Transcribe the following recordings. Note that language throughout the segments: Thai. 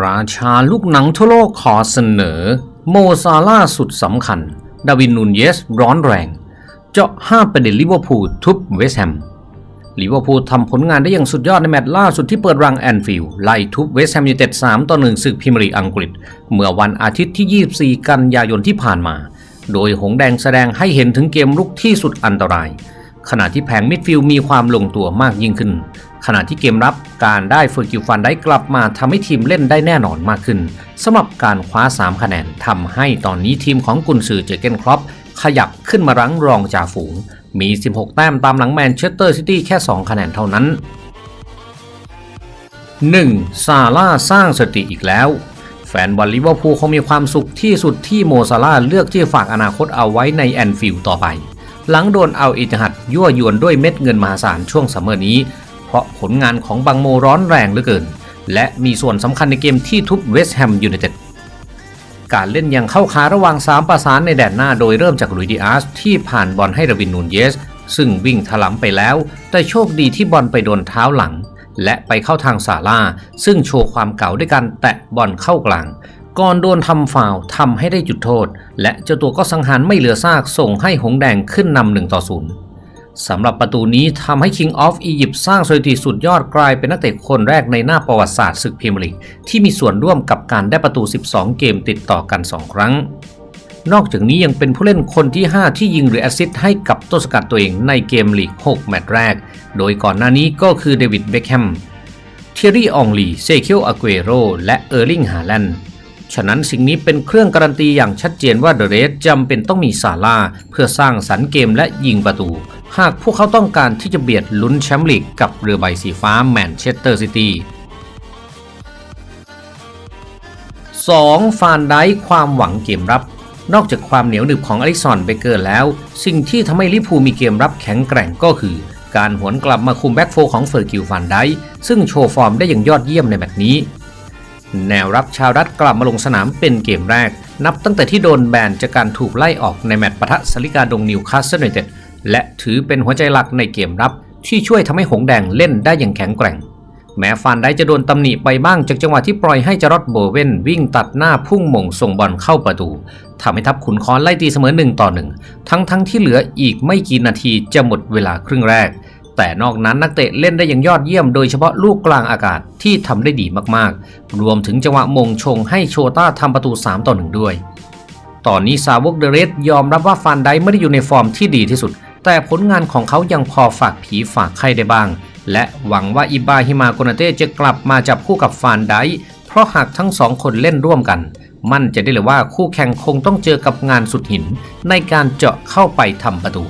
ราชาลูกหนังทั่วโลกขอเสนอ โมซาล่าสุดสำคัญ ดาวินนูนเยสร้อนแรง เจาะ5ประเด็นลิเวอร์พูลทุบเวสแฮมลิเวอร์พูลทำผลงานได้อย่างสุดยอดในแมตช์ล่าสุดที่เปิดรังแอนฟิลด์ไล่ทุบเวสต์แฮมยูไนเต็ด3ต่อ1ศึกพรีเมียร์ลีกอังกฤษ เมื่อวันอาทิตย์ที่ 24 กันยายนที่ผ่านมา โดยหงแดงแสดงให้เห็นถึงเกมรุกที่สุดอันตราย ขณะที่แผงมิดฟิลด์มีความลงตัวมากยิ่งขึ้น ขณะที่เกมรับการได้เฟอร์กิวฟันได้กลับมาทำให้ทีมเล่นได้แน่นอนมากขึ้นสำหรับการคว้า 3 คะแนนทำให้ตอนนี้ทีมของกุนซือเจเกนครอปขยับขึ้นมารั้งรองจ่าฝูง มี 16 แต้มตามหลังแมนเชสเตอร์ซิตี้แค่ 2 คะแนนเท่านั้น 1. ซาร่าสร้างสถิติอีกแล้ว แฟนบอลลิเวอร์พูลคงมีความสุขที่สุดที่โมซาร่าเลือกที่จะฝากอนาคตเอาไว้ในแอนฟิลด์ต่อไป หลังโดนเอาอิตฮัดยั่วยวนด้วยเม็ดเงินมหาศาลช่วงซัมเมอร์นี้ เพราะผลงานของบังโมร้อนแรงเหลือเกิน และมีส่วนสำคัญในเกมที่ทุบเวสต์แฮมยูไนเต็ดการเล่นอย่างเข้าขาระหว่าง 3 ประสานในแดนหน้าโดยเริ่มจากลุยดิอาสที่ผ่านบอลให้รวินนูนเยส ซึ่งวิ่งถลำไปแล้ว แต่โชคดีที่บอลไปโดนเท้าหลัง และไปเข้าทางซาร่าซึ่งโชว์ความเก่าด้วยการแตะบอลเข้ากลาง ก่อนโดนทำฟาวทำให้ได้จุดโทษ และเจ้าตัวก็สังหารไม่เหลือซากส่งให้หงแดงขึ้นนำหนึ่งต่อศูนย์ สำหรับประตูนี้ทำให้ King of Egypt สร้างสถิติสุดยอดกลายเป็นนักเตะคนแรกในหน้าประวัติศาสตร์ศึกพรีเมียร์ลีกที่มีส่วนร่วมกับการได้ประตู 12 เกมติดต่อกัน 2 ครั้ง นอกจากนี้ยังเป็นผู้เล่นคนที่ 5 ที่ยิงหรือแอสซิสต์ให้กับต้นสกัดตัวเองในเกมลีก 6 แมตช์แรก โดยก่อนหน้านี้ก็คือเดวิดเบคแฮมเทยรี่ อองลี เซคิลอาเกโร และเออร์ลิง ฮาแลนด์ฉะนั้นสิ่งนี้เป็นเครื่องการันตีอย่างชัดเจนว่าเดอะเรสจำเป็นต้องมีซาร่าเพื่อสร้างสรรค์เกมและยิงประตู หากพวกเขาต้องการที่จะเบียดลุ้นแชมป์ลีกกับเรือใบสีฟ้าแมนเชสเตอร์ซิตี้ 2. ฟานไดความหวังเกมรับ นอกจากความเหนียวหนึบของอลิซอนเบเกอร์แล้ว สิ่งที่ทำให้ลิพูมีเกมรับแข็งแกร่งก็คือ การหวนกลับมาคุมแบ็กโฟของเฟอร์กิลฟานไดซึ่งโชว์ฟอร์มได้อย่างยอดเยี่ยมในแมตช์นี้ แนวรับชาวรัฐกลับมาลงสนามเป็นเกมแรก นับตั้งแต่ที่โดนแบนจากการถูกไล่ออกในแมตช์ปะทะสลิกาดงนิวคาสเซิลยูไนเต็ด และถือเป็นหัวใจหลักในเกมรับที่ช่วยทำให้หงแดงเล่นได้อย่างแข็งแกร่ง แม้ฟานได้จะโดนตำหนิไปบ้างจากจังหวะที่ปล่อยให้จารอดโบเวนวิ่งตัดหน้าพุ่งมงส่งบอลเข้าประตูทำให้ทัพขุนคอนไล่ตีเสมอหนึ่งต่อหนึ่งทั้งทั้งที่เหลืออีกไม่กี่นาทีจะหมดเวลาครึ่งแรก แต่นอกนั้นนักเตะเล่นได้อย่างยอดเยี่ยมโดยเฉพาะลูกกลางอากาศที่ทำได้ดีมากๆ รวมถึงจังหวะมงชงให้โชต้าทำประตู3ต่อ1ด้วยตอนนี้ซาวกเดเรสยอมรับว่าฟานไดไม่ได้อยู่ในฟอร์มที่ดีที่สุด แต่ผลงานของเขายังพอฝากผีฝากไข้ได้บ้าง และหวังว่าอิบราฮิมาโกนาเต้จะกลับมาจับคู่กับฟานไดเพราะหากทั้งสองคนเล่นร่วมกัน มั่นจะได้เลยว่าคู่แข่งคงต้องเจอกับงานสุดหิน ในการเจาะเข้าไปทำประตู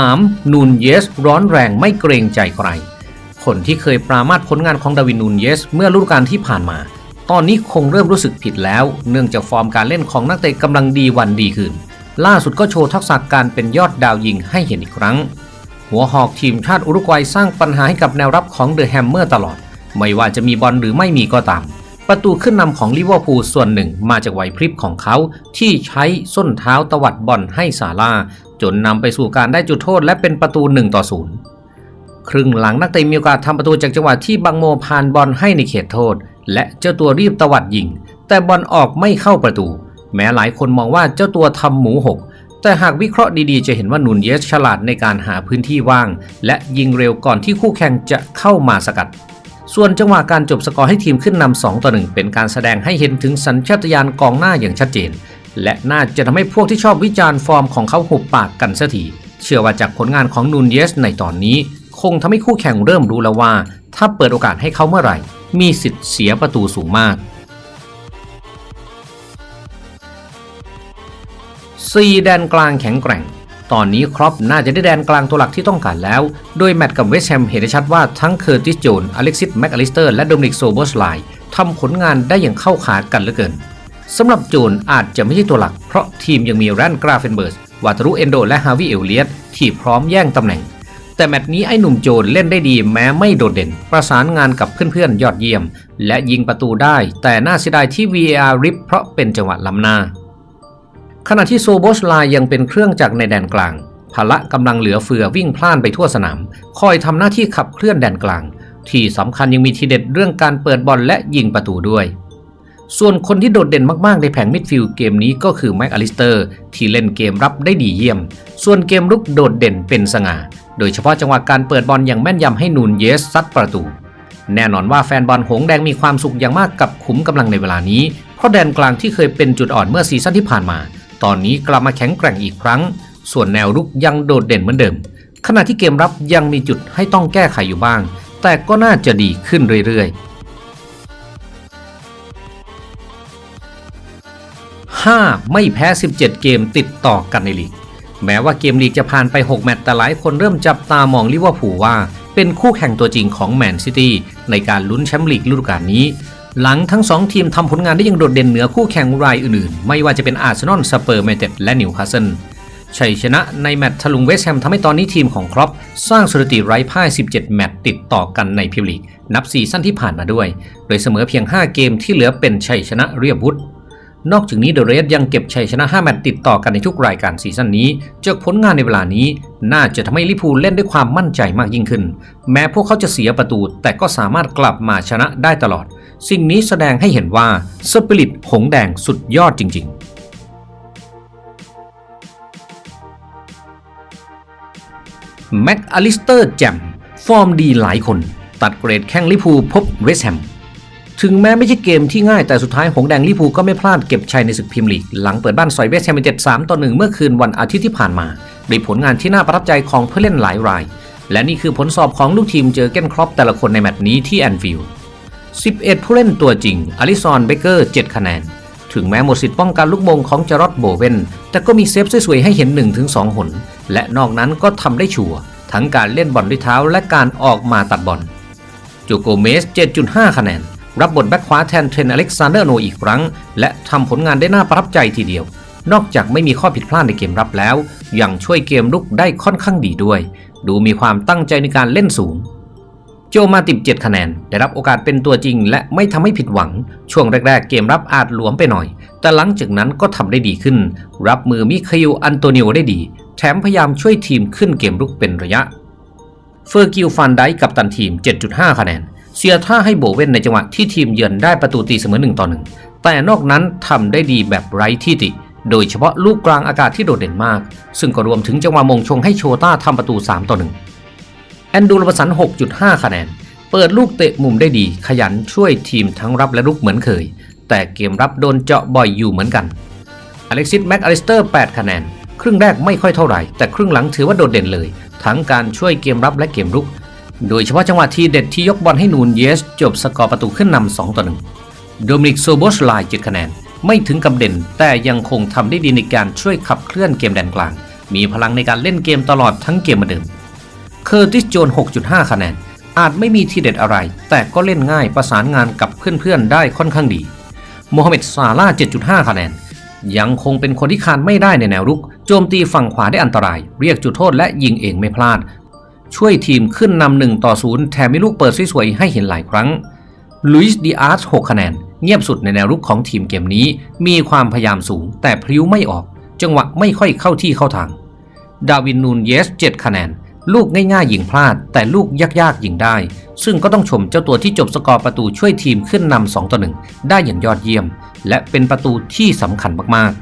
3. นูนเยส ร้อนแรงไม่เกรงใจใคร คนที่เคยปรามาสผลงานของดาวินนูนเยส เมื่อฤดูกาลที่ผ่านมา ตอนนี้คงเริ่มรู้สึกผิดแล้ว เนื่องจากฟอร์มการเล่นของนักเตะกำลังดีวันดีขึ้นล่าสุดก็โชว์ทักษะการเป็นยอดดาวยิงให้เห็นอีกครั้ง หัวหอกทีมชาติอุรุกวัยสร้างปัญหาให้กับแนวรับของเดอะแฮมเมอร์ตลอด ไม่ว่าจะมีบอลหรือไม่มีก็ตาม ประตูขึ้นนำของลิเวอร์พูลส่วนหนึ่งมาจากไหวพริบของเขา ที่ใช้ส้นเท้าตวัดบอลให้ซาร่าจนนำไปสู่การได้จุดโทษและเป็นประตู1ต่อ0ครึ่งหลังนักเตะมีโอกาสทำประตูจากจังหวะที่บังโมผ่านบอลให้ในเขตโทษ และเจ้าตัวรีบตวัดยิง แต่บอลออกไม่เข้าประตู แม้หลายคนมองว่าเจ้าตัวทำหมูหก แต่หากวิเคราะห์ดีๆ จะเห็นว่านูนเยสฉลาดในการหาพื้นที่ว่าง และยิงเร็วก่อนที่คู่แข่งจะเข้ามาสกัด ส่วนจังหวะการจบสกอร์ให้ทีมขึ้นนำ2ต่อ1เป็นการแสดงให้เห็นถึงสัญชาตญาณกองหน้าอย่างชัดเจน และน่าจะทำให้พวกที่ชอบวิจารณ์ฟอร์มของเขาหุบปากกันเสียทีเชื่อว่าจากผลงานของนูนเยสในตอนนี้ คงทำให้คู่แข่งเริ่มรู้แล้วว่า ถ้าเปิดโอกาสให้เขาเมื่อไหร่ มีสิทธิ์เสียประตูสูงมาก 4 แดนกลางแข็งแกร่ง ตอนนี้ครอปน่าจะได้แดนกลางตัวหลักที่ต้องการแล้ว โดยแมตช์กับเวสแฮมเห็นได้ชัดว่าทั้งเคอร์ติสโจน อเล็กซิสแม็กอลิสเตอร์ และโดมินิกโซโบสไลทำผลงานได้อย่างเข้าขากันเหลือเกินสำหรับโจนอาจจะไม่ใช่ตัวหลัก เพราะทีมยังมีแรนกราเฟนเบิร์สวาตารุเอนโด และฮาวิเอลเลียตที่พร้อมแย่งตำแหน่ง แต่แมตช์นี้ไอ้หนุ่มโจนเล่นได้ดีแม้ไม่โดดเด่น ประสานงานกับเพื่อนๆ ยอดเยี่ยม และยิงประตูได้ แต่น่าเสียดายที่ VAR ริบเพราะเป็นจังหวะล้ำหน้า ขณะที่โซโบสไลยังเป็นเครื่องจักรในแดนกลางพละกำลังเหลือเฟือวิ่งพล่านไปทั่วสนาม คอยทำหน้าที่ขับเคลื่อนแดนกลาง ที่สำคัญยังมีทีเด็ดเรื่องการเปิดบอลและยิงประตูด้วย ส่วนคนที่โดดเด่นมากๆในแผงมิดฟิลด์เกมนี้ก็คือแม็กอลิสเตอร์ ที่เล่นเกมรับได้ดีเยี่ยม ส่วนเกมรุกโดดเด่นเป็นสง่า โดยเฉพาะจังหวะการเปิดบอลอย่างแม่นยำให้นูนเยสซัดประตู แน่นอนว่าแฟนบอลหงแดงมีความสุขอย่างมากกับขุมกำลังในเวลานี้ เพราะแดนกลางที่เคยเป็นจุดอ่อนเมื่อซีซั่นที่ผ่านมา ตอนนี้กลับมาแข็งแกร่งอีกครั้ง ส่วนแนวรุกยังโดดเด่นเหมือนเดิม ขณะที่เกมรับยังมีจุดให้ต้องแก้ไขอยู่บ้าง แต่ก็น่าจะดีขึ้นเรื่อยๆ 5. ไม่แพ้ 17 เกมติดต่อกันในลีก แม้ว่าเกมลีกจะผ่านไป 6 แมตช์แต่หลายคนเริ่มจับตามองลิเวอร์พูลว่า เป็นคู่แข่งตัวจริงของแมนซิตี้ในการลุ้นแชมป์ลีกฤดูกาลนี้ หลังทั้ง 2 ทีมทำผลงานได้อยังโดดเด่นเหนือคู่แข่งรายอื่นๆ ไม่ว่าจะเป็นอาร์เซนอลสเปอร์แมนเต็ดและนิวคาสเซิลชัยชนะในแมตช์ทะลุงเวสแฮมทำให้ตอนนี้ทีมของครอปสร้างสถิติไร้พ่าย 17 แมตช์ติดต่อกันในพรีเมียร์ลีก นับซีซั่นที่ผ่านมาด้วย โดยเสมอเพียง 5 เกมที่เหลือเป็นชัยชนะเรียบวุฒ นอกจากนี้เดอะเรสยังเก็บชัยชนะ 5 แมตช์ติดต่อกันในทุกรายการซีซั่นนี้ จากผลงานในเวลานี้ น่าจะทำให้ลิพูเล่นด้วยความมั่นใจมากยิ่งขึ้น แม้พวกเขาจะเสียประตู แต่ก็สามารถกลับมาชนะได้ตลอด สิ่งนี้แสดงให้เห็นว่าสปิริตหงแดงสุดยอดจริง ๆแม็กอลิสเตอร์แจมฟอร์มดีหลายคน ตัดเกรดแข้งลิพูพบเวสแฮม ถึงแม้ไม่ใช่เกมที่ง่ายแต่สุดท้ายหงแดงลิพูก็ไม่พลาดเก็บชัยในศึกพรีเมียร์ลีก หลังเปิดบ้านสอยเวสแฮมไป7-3ต่อ1เมื่อคืนวันอาทิตย์ที่ผ่านมาด้วยผลงานที่น่าประทับใจของผู้เล่นหลายราย และนี่คือผลสอบของลูกทีมเจอเก้นครอปแต่ละคนในแมตช์นี้ที่แอนฟิลด์11 ผู้เล่นตัวจริงอลิซอนเบเกอร์ 7 คะแนน ถึงแม้หมดสิทธิ์ป้องกันลูกมงของจารอดโบเวนแต่ก็มีเซฟสวยๆให้เห็น 1-2 หน และนอกนั้นก็ทำได้ชัวร์ทั้งการเล่นบอลด้วยเท้าและการออกมาตัดบอลจูโกเมส 7.5 คะแนน รับบทแบ็คขวาแทนเทรนอเล็กซานเดอร์โนอีกครั้ง และทำผลงานได้น่าประทับใจทีเดียว นอกจากไม่มีข้อผิดพลาดในเกมรับแล้ว ยังช่วยเกมลุกได้ค่อนข้างดีด้วย ดูมีความตั้งใจในการเล่นสูง โจมาติบ7คะแนน ได้รับโอกาสเป็นตัวจริง และไม่ทำให้ผิดหวัง ช่วงแรก ๆ เกมรับอาจหลวมไปหน่อย แต่หลังจากนั้นก็ทำได้ดีขึ้น รับมือมิคาอิลอันโตนิโอได้ดี แถมพยายามช่วยทีมขึ้นเกมรุกเป็นระยะเฟอร์กิลฟันไดกับตันทีม 7.5 คะแนน เสียท่าให้โบเวนในจังหวะที่ทีมเยือนได้ประตูตีเสมอ1ต่อ1แต่นอกนั้นทำได้ดีแบบไร้ที่ติ โดยเฉพาะลูกกลางอากาศที่โดดเด่นมาก ซึ่งก็รวมถึงจังหวะมงชงให้โชต้าทำประตู3ต่อ1แอนดูลประสัน 6.5 คะแนน เปิดลูกเตะมุมได้ดี ขยันช่วยทีมทั้งรับและรุกเหมือนเคย แต่เกมรับโดนเจาะบ่อยอยู่เหมือนกันอเล็กซิสแม็กอลิสเตอร์ 8 คะแนน ครึ่งแรกไม่ค่อยเท่าไหร่ แต่ครึ่งหลังถือว่าโดดเด่นเลย ทั้งการช่วยเกมรับและเกมรุก โดยเฉพาะจังหวะทีเด็ดที่ยกบอลให้นูนเยส จบสกอร์ประตูขึ้นนำ2ต่อ1โดมินิกโซโบสไล7คะแนน ไม่ถึงกับเด่น แต่ยังคงทำได้ดีในการช่วยขับเคลื่อนเกมแดนกลาง มีพลังในการเล่นเกมตลอดทั้งเกมมือนเดิมเคอร์ติสโจน 6.5 คะแนน อาจไม่มีทีเด็ดอะไร แต่ก็เล่นง่ายประสานงานกับเพื่อนๆ ได้ค่อนข้างดีโมฮัมเหม็ดซาลาห์7.5 คะแนน ยังคงเป็นคนที่คานไม่ได้ในแนวรุก โจมตีฝั่งขวาได้อันตราย เรียกจุดโทษและยิงเองไม่พลาด ช่วยทีมขึ้นนำหนึ่งต่อศูนย์แถมมีลูกเปิดสวยๆให้เห็นหลายครั้งลุยส์ดีอาร์ส6คะแนน เงียบสุดในแนวรุกของทีมเกมนี้ มีความพยายามสูง แต่พลิ้วไม่ออก จังหวะไม่ค่อยเข้าที่เข้าทาง ดาวินนูนเยส7คะแนน ลูกง่ายๆยิงพลาด แต่ลูกยากๆยิงได้ ซึ่งก็ต้องชมเจ้าตัวที่จบสกอร์ประตูช่วยทีมขึ้นนำ2ต่อ1ได้อย่างยอดเยี่ยม และเป็นประตูที่สำคัญมาก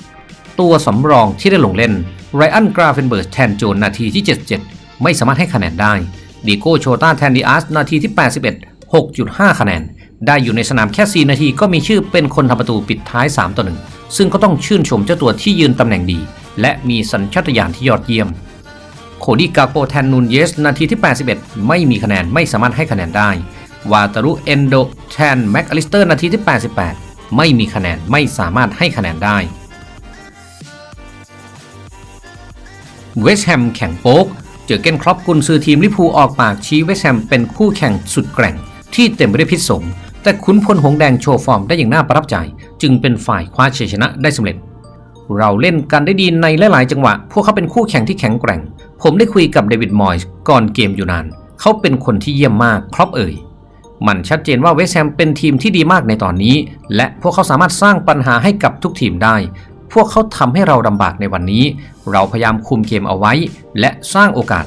ๆ ตัวสำรองที่ได้ลงเล่นไรอันกราเฟนเบิร์กแทนโจนนาทีที่ 77 ไม่สามารถให้คะแนนได้ดิโก้โชต้าแทนดิอาสนาทีที่ 81 6.5 คะแนน ได้อยู่ในสนามแค่ 4 นาทีก็มีชื่อเป็นคนทำประตูปิดท้าย 3 ต่อ 1 ซึ่งก็ต้องชื่นชมเจ้าตัวที่ยืนตำแหน่งดี และมีสัญชาตญาณที่ยอดเยี่ยม โคดี้กาโปแทนนูนเยส นาทีที่ 81 ไม่มีคะแนนไม่สามารถให้คะแนนได้ วาตารุเอนโดแทนแม็กอลิสเตอร์นาทีที่ 88 ไม่มีคะแนนไม่สามารถให้คะแนนได้ เวสต์แฮมแข่งโป๊ก เจอเกนครอปกุนซือทีมลิพูออกปากชี้เวสแฮมเป็นคู่แข่งสุดแกร่ง ที่เต็มไปด้วยพิษสงแต่ขุนพลหงแดงโชว์ฟอร์มได้อย่างน่าประทับใจ จึงเป็นฝ่ายคว้าชัยชนะได้สำเร็จ เราเล่นกันได้ดีในหลาย ๆ จังหวะ พวกเขาเป็นคู่แข่งที่แข็งแกร่ง ผมได้คุยกับเดวิดมอยส์ก่อนเกมอยู่นาน เขาเป็นคนที่เยี่ยมมากครอปเอ่ยมันชัดเจนว่าเวสแฮมเป็นทีมที่ดีมากในตอนนี้ และพวกเขาสามารถสร้างปัญหาให้กับทุกทีมได้ พวกเขาทำให้เราลำบากในวันนี้ เราพยายามคุมเกมเอาไว้ และสร้างโอกาส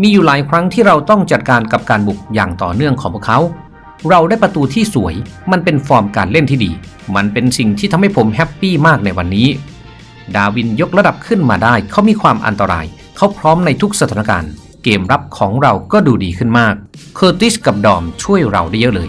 มีอยู่หลายครั้งที่เราต้องจัดการกับการบุกอย่างต่อเนื่องของพวกเขา เราได้ประตูที่สวย มันเป็นฟอร์มการเล่นที่ดี มันเป็นสิ่งที่ทำให้ผมแฮปปี้มากในวันนี้ ดาวินยกระดับขึ้นมาได้ เขามีความอันตราย เขาพร้อมในทุกสถานการณ์ เกมรับของเราก็ดูดีขึ้นมาก เคอร์ติสกับดอมช่วยเราได้เยอะเลย